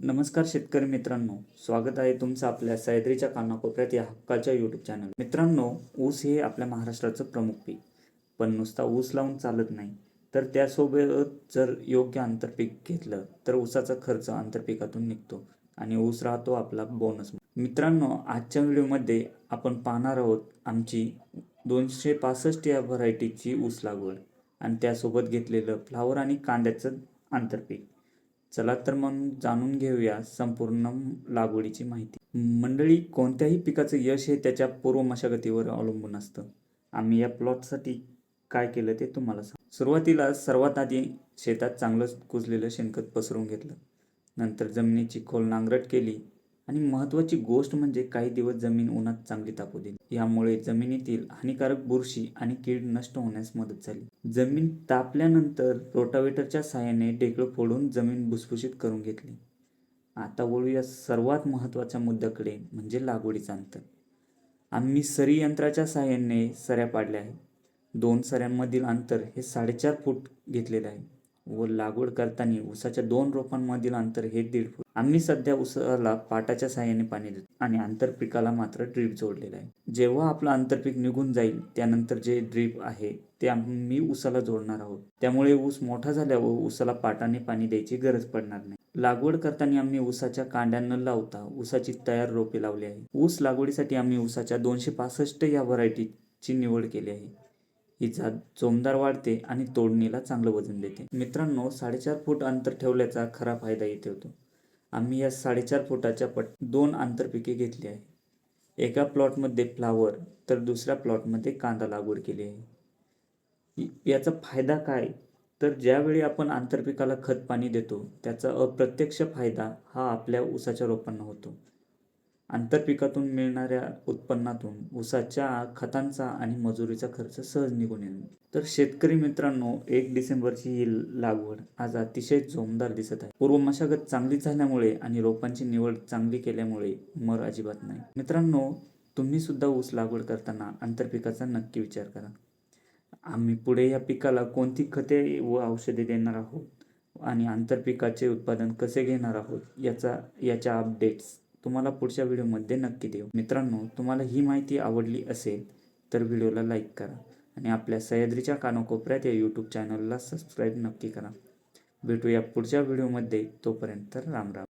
नमस्कार शेतकरी मित्रांनो. स्वागत आहे तुमचं आपल्या सह्याद्रीच्या कानाकोपऱ्यात या हक्काच्या यूट्यूब चॅनल मित्रांनो ऊस हे आपल्या महाराष्ट्राचं प्रमुख पीक. पण नुसता ऊस लावून चालत नाही. तर त्यासोबत जर योग्य आंतरपीक घेतलं तर ऊसाचा खर्च आंतरपिकातून निघतो आणि ऊस राहतो आपला बोनस मित्रांनो आजच्या व्हिडिओमध्ये आपण पाहणार आहोत आमची दोनशे पासष्ट या व्हरायटीची ऊस लागवड आणि त्यासोबत घेतलेलं फ्लावर आणि कांद्याचं आंतरपीक चला तर मग जाणून घेऊया संपूर्ण लागवडीची माहिती. मंडळी कोणत्याही पिकाचं यश हे त्याच्या पूर्व मशागतीवर अवलंबून असतं. आम्ही या प्लॉटसाठी काय केलं ते तुम्हाला सांग. सुरुवातीला सर्वात आधी शेतात चांगलं कुजलेलं शेणखत पसरून घेतलं. नंतर जमिनीची खोल नांगरट केली. आणि महत्त्वाची गोष्ट म्हणजे काही दिवस जमीन उन्हात चांगली तापू दिली यामुळे जमिनीतील हानिकारक बुरशी आणि कीड नष्ट होण्यास मदत झाली. जमीन तापल्यानंतर रोटावेटरच्या साहाय्याने ढेकळं फोडून जमीन भुसभुशीत करून घेतली. आता वळूया सर्वात महत्त्वाच्या मुद्द्याकडे म्हणजे लागवडीचं अंतर. आम्ही सरी यंत्राच्या साहाय्याने सऱ्या पाडल्या आहेत. दोन सऱ्यांमधील अंतर हे साडेचार फूट घेतलेलं आहे. व लागवड करताना ऊसाच्या दोन रोपांमधील अंतर हे दीड फूट. आम्ही सध्या ऊसाला पाटाच्या सहाय्याने पाणी देतो आणि आंतरपिकाला मात्र ड्रीप जोडलेला आहे. जेव्हा आपलं आंतरपीक निघून जाईल त्यानंतर जे ड्रीप आहे ते आम्ही ऊसाला जोडणार आहोत. त्यामुळे ऊस मोठा झाल्यावर ऊसाला पाटाने पाणी द्यायची गरज पडणार नाही. लागवड करताना आम्ही ऊसाच्या कांड्या न लावता ऊसाची तयार रोपे लावली आहे. ऊस लागवडीसाठी आम्ही ऊसाच्या दोनशे पासष्ट या व्हरायटीची निवड केली आहे. ही जात जोमदार वाढते आणि तोडणीला चांगलं वजन देते. मित्रांनो साडेचार फूट अंतर ठेवल्याचा खरा फायदा येथे होतो. आम्ही या साडेचार फुटाच्या पट दोन आंतरपिके घेतली आहे. एका प्लॉटमध्ये फ्लावर तर दुसऱ्या प्लॉटमध्ये कांदा लागवड केली आहे. याचा फायदा काय? तर ज्यावेळी आपण आंतरपिकाला खत पाणी देतो त्याचा अप्रत्यक्ष फायदा हा आपल्या ऊसाच्या रोपांना होतो. आंतरपिकातून मिळणाऱ्या उत्पन्नातून ऊसाच्या खतांचा आणि मजुरीचा खर्च सहज निघून येईल तर शेतकरी मित्रांनो एक डिसेंबरची ही लागवड आज अतिशय जोमदार दिसत आहे. पूर्व मशागत चांगली झाल्यामुळे आणि रोपांची निवड चांगली केल्यामुळे मर अजिबात नाही. मित्रांनो तुम्ही सुद्धा ऊस लागवड करताना आंतरपिकाचा नक्की विचार करा. आम्ही पुढे या पिकाला कोणती खते व औषधे देणार आहोत आणि आंतरपिकाचे उत्पादन कसे घेणार आहोत याचा याच्या अपडेट्स तुम्हाला पुढच्या व्हिडिओमध्ये नक्की देऊ. मित्रांनो तुम्हाला ही माहिती आवडली असेल तर व्हिडिओला लाईक करा आणि आपल्या सह्याद्रीच्या कानाकोपऱ्यात या यूट्यूब चॅनलला सबस्क्राईब नक्की करा. भेटूया पुढच्या व्हिडिओमध्ये. तोपर्यंत राम राम.